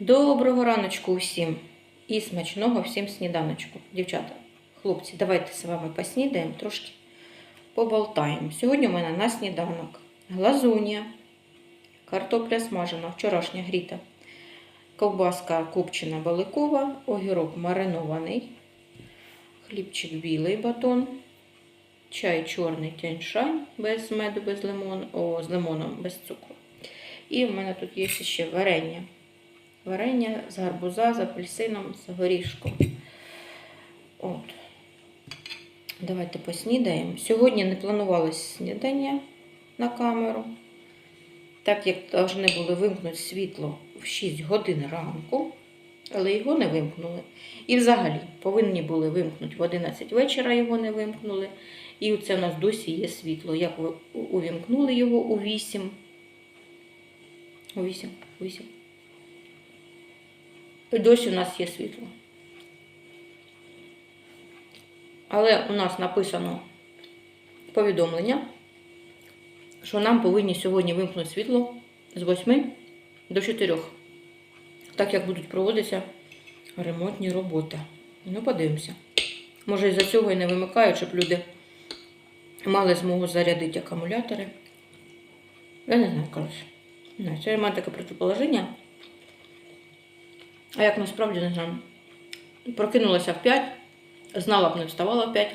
Доброго раночку усім і смачного всім сніданочку. Дівчата, хлопці, давайте з вами поснідаємо, трошки поболтаємо. Сьогодні у мене на сніданок глазунія, картопля смажена, вчорашня гріта, ковбаска копчена баликова, огірок маринований, хлібчик білий батон, чай чорний тяньшань без меду, без лимону, о, з лимоном, без цукру. І в мене тут є ще варення. Варення з гарбуза, з апельсином, з горішком. От. Давайте поснідаємо. Сьогодні не планувалось снідання на камеру. Так як повинні були вимкнути світло в 6 годин ранку, але його не вимкнули. І взагалі повинні були вимкнути в 11 вечора, його не вимкнули. І це у нас досі є світло. Як ви увімкнули його у 8? У 8, 8. І досі у нас є світло. Але у нас написано повідомлення, що нам повинні сьогодні вимкнути світло з 8 до 4. Так як будуть проводитися ремонтні роботи. Ну, подивимося. Може, із-за цього і не вимикають, щоб люди мали змогу зарядити акумулятори. Я не знаю, коротше. Знаю, Це мене таке предположення. А як насправді не знаю. Прокинулася в 5, знала б не вставала в 5.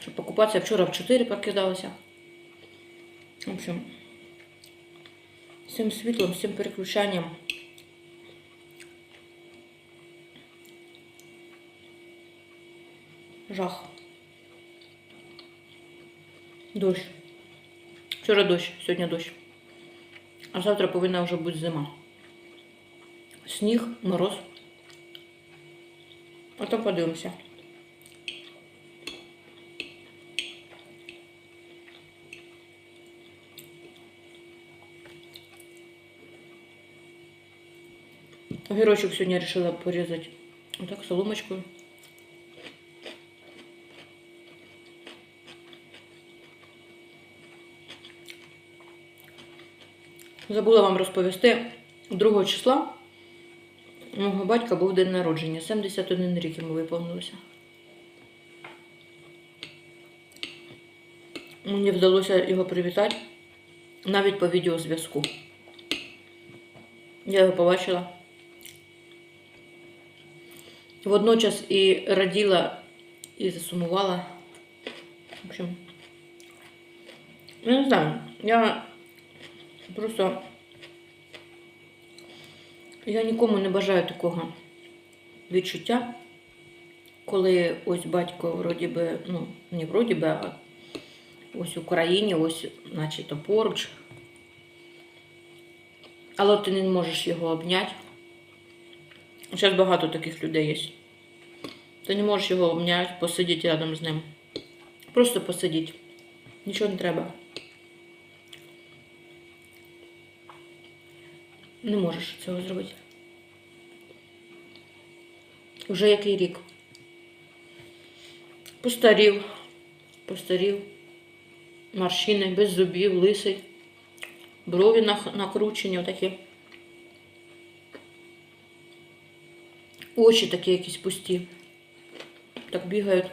Щоб покупатися вчора в 4 прокидалася. В общем, цим світлом, цим переключанням. Жах. Дощ. Вчора дощ, сьогодні дощ. А завтра повинна вже бути зима. Сніг, мороз. А там подивимося. Огірочок сьогодні вирішила порізати отак соломочкою. Забула вам розповісти, 2 числа мого батька був день народження. 71 рік йому виповнилося. Мені вдалося його привітати навіть по відеозв'язку. Я його побачила. Водночас і раділа, і засумувала. В общем, я не знаю, я Просто я нікому не бажаю такого відчуття, коли ось батько вроді би, ну, не вроді би, а ось в Україні, ось, начебто поруч. Але ти не можеш його обняти. Зараз багато таких людей є. Ти не можеш його обняти, посидіти рядом з ним. Просто посидіть. Нічого не треба. Не можеш цього зробити. Вже який рік. Постарів, постарів, морщини, без зубів, лисий, брові накручені отакі. Очі такі якісь пусті. Так бігають.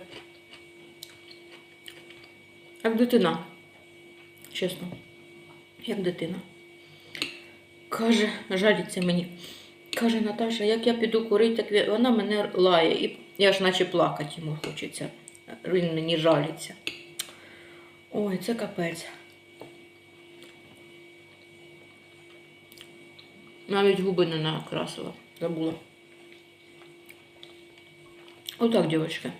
Як дитина. Чесно. Як дитина. Каже, жаліться мені. Каже Наташа, як я піду курити, так вона мене лає. І я ж наче плакати йому хочеться. Він мені жаліться. Ой, це капець. Навіть губи не накрасила. Забула. Отак, дівчатки.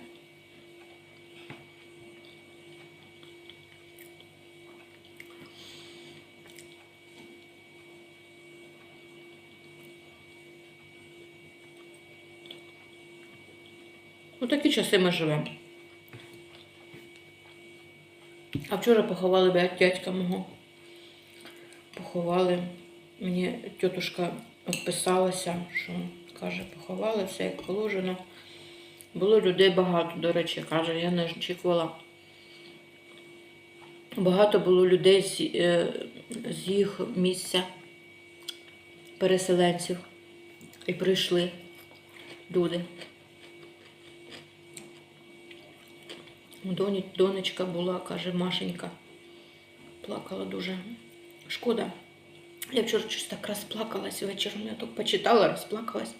У такі часи ми живемо. А вчора поховали дядька мого. Поховали. Мені тітушка відписалася, що каже, поховали все як положено. Було людей багато, до речі, каже, я не очікувала. Багато було людей з, е, з їх місця. переселенців. І прийшли люди. У Доні, донечка була, каже Машенька. Плакала дуже. Шкода. Я вчора щось так розплакалась вечором. Я так почитала, розплакалась.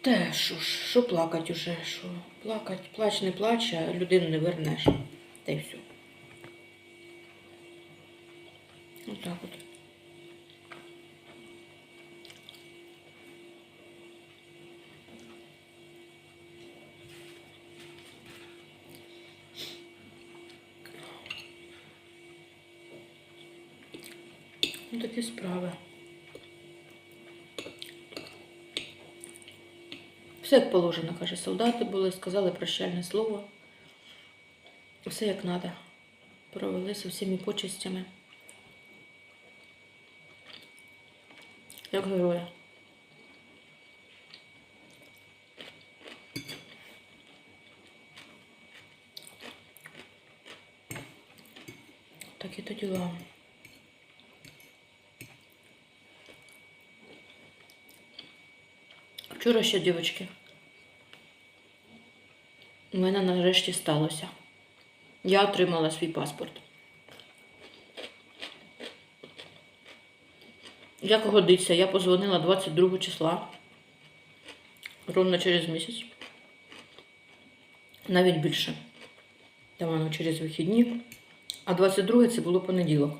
Те, що ж, що плакать уже, що плакать, плач не плач, а людину не вернеш. Та й все. Отак от. Ну, такі справи. Все як положено, каже, солдати були, сказали прощальне слово. Все як треба. Провели з усіма почестями. Як героя. Такі то діла. Вчора ще, дівчатки, у мене нарешті сталося. Я отримала свій паспорт. Як годиться, я позвонила 22 числа, ровно через місяць. Навіть більше. Там воно через вихідні. А 22 це було понеділок.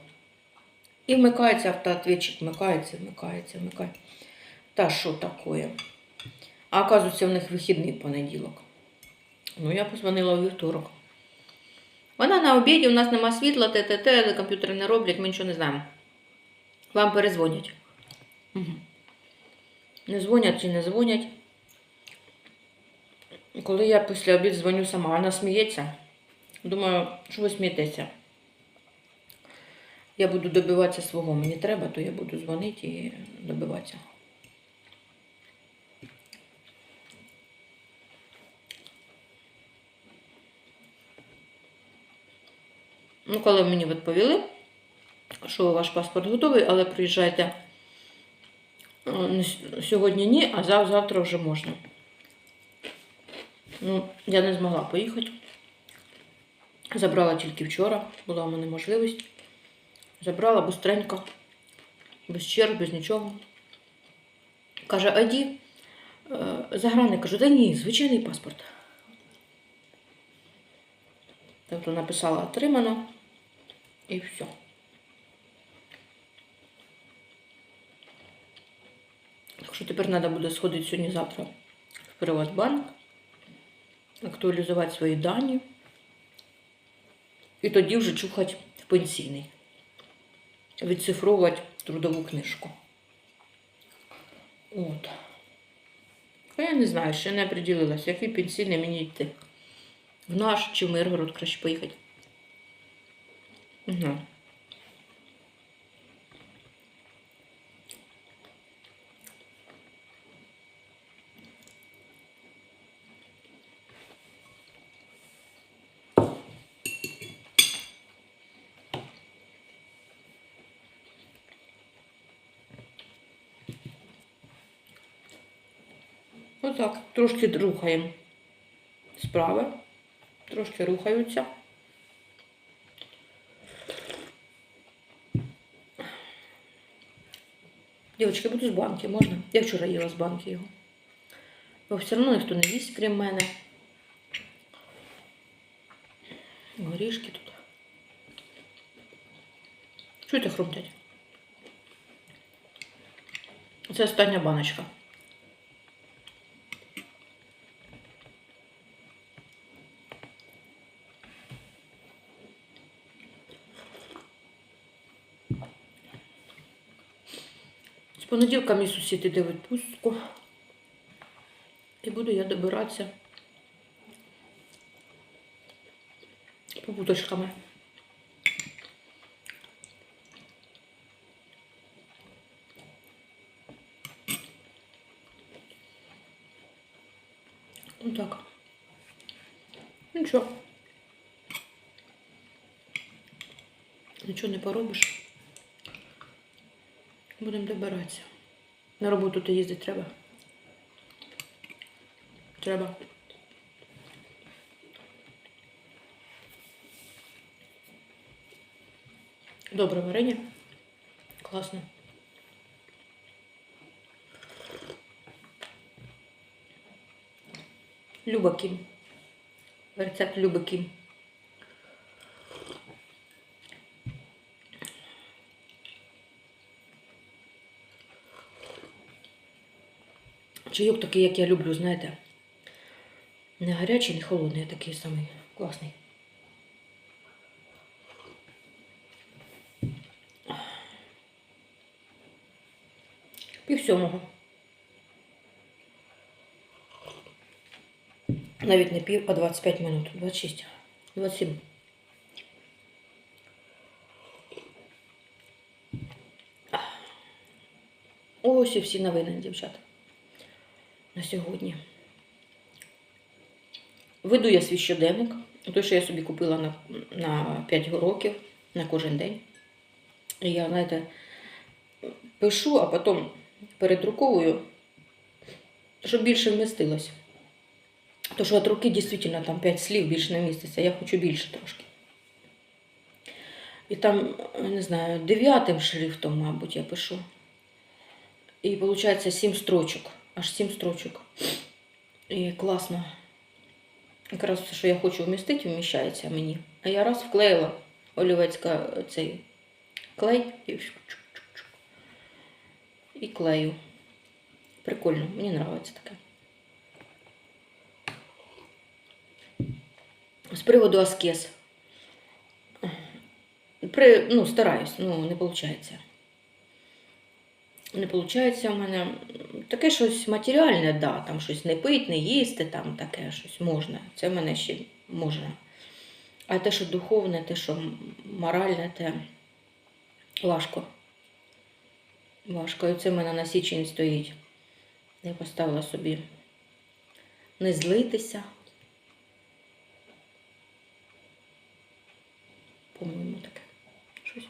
І вмикається автоответчик, вмикається, вмикається, вмикається. Та що таке? А оказується, в них вихідний понеділок. Ну, я позвонила у вівторок. Вона на обіді, у нас нема світла, ТТТ, комп'ютери не роблять, ми нічого не знаємо. Вам перезвонять. Угу. Не дзвонять чи не дзвонять. Коли я після обід дзвоню сама, вона сміється. Думаю, що ви смієтеся? Я буду добиватися свого. Мені треба, то я буду дзвонити і добиватися. Ну, коли мені відповіли, що ваш паспорт готовий, але приїжджайте е, сьогодні ні, а зав- завтра вже можна. Ну, я не змогла поїхати. Забрала тільки вчора, була у мене можливість. Забрала быстренько, без черг, без нічого. Каже, Аді, е, заграни, кажу, да ні, звичайний паспорт. Тобто написала отримано і все. Так що тепер треба буде сходити сьогодні-завтра в Приватбанк, актуалізувати свої дані. І тоді вже чухати в пенсійний. Відцифровувати трудову книжку. От. А я не знаю, ще не определилась, який пенсійний мені йти. В наш чи в Миргород краще поїхати. Угу. Отак, трошки рухаємо справи, трошки рухаються. Дівчатки, буду з банки, можна? Я вчора їла з банки його. Бо все одно ніхто не їсть, крім мене. Горішки тут. Чуєте хрумтять? Це остання баночка. Понеділка мій сусід іде в відпустку. І буду я добиратися побуточками. Ну так. Нічого. Нічого не поробиш. Будемо добиратися. На роботу то їздити треба. Треба. Добре варення. Класно. Люба Кім. Рецепт Люби Кім. Чайок такий, як я люблю, знаєте. Не гарячий, не холодний, а такий самий класний. Пів сьомого. Навіть не пів, а 25 минут. 26. 27. Ось і всі новини, дівчата. На сьогодні. Веду я свій щоденник. Той, що я собі купила на, на 5 років на кожен день. І я, знаєте, пишу, а потім передруковую, щоб більше вмістилось. То що від руки дійсно там 5 слів більше не міститься, я хочу більше трошки. І там, не знаю, дев'ятим шрифтом, мабуть, я пишу. І виходить 7 строчок. Аж 7 строчок. І класно. Якраз все, що я хочу вмістити, вміщається мені. А я раз вклеїла олівецька цей клей і, і клею. Прикольно, мені подобається таке. З приводу аскез. При, ну, стараюсь, ну, не виходить. Не виходить у мене таке щось матеріальне, да, там щось не пить, не їсти, там таке щось можна. Це в мене ще можна. А те, що духовне, те, що моральне, те важко. Важко. І це в мене на січень стоїть. Я поставила собі не злитися. По-моєму, таке. Щось.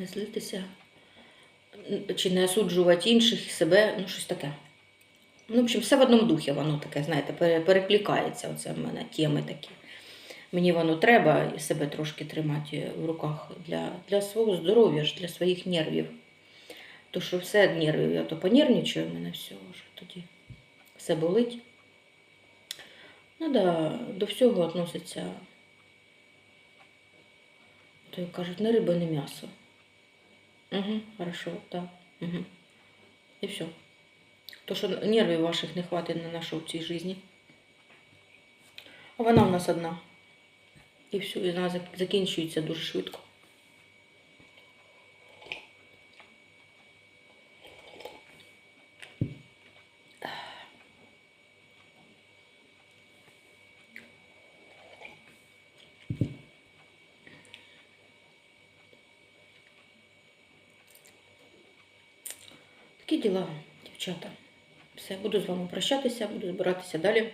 Не злитися. Чи не осуджувати інших себе, ну щось таке. Ну, в общем, все в одному духі воно таке, знаєте, перекликається. Оце в мене теми такі. Мені воно треба себе трошки тримати в руках для, для свого здоров'я, для своїх нервів. То що все нервів, я то понервничаю, в мене все вже тоді все болить. Ну да, до всього відноситься, то кажуть, не риба, не м'ясо. Угу, хорошо, так. Угу. І все. То, що нервів ваших не хватить на нашу в цій житті. А вона у нас одна. І все, і вона закінчується дуже швидко. Діла, дівчата. Все, буду з вами прощатися, буду збиратися далі.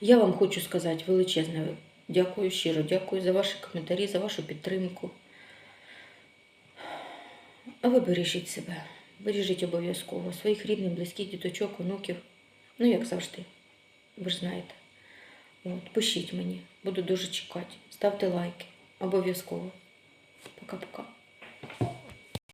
Я вам хочу сказати величезне дякую, щиро дякую за ваші коментарі, за вашу підтримку. А ви бережіть себе, бережіть обов'язково своїх рідних, близьких, діточок, онуків. Ну, як завжди, ви ж знаєте. От, пишіть мені, буду дуже чекати. Ставте лайки. Обов'язково. Пока-пока.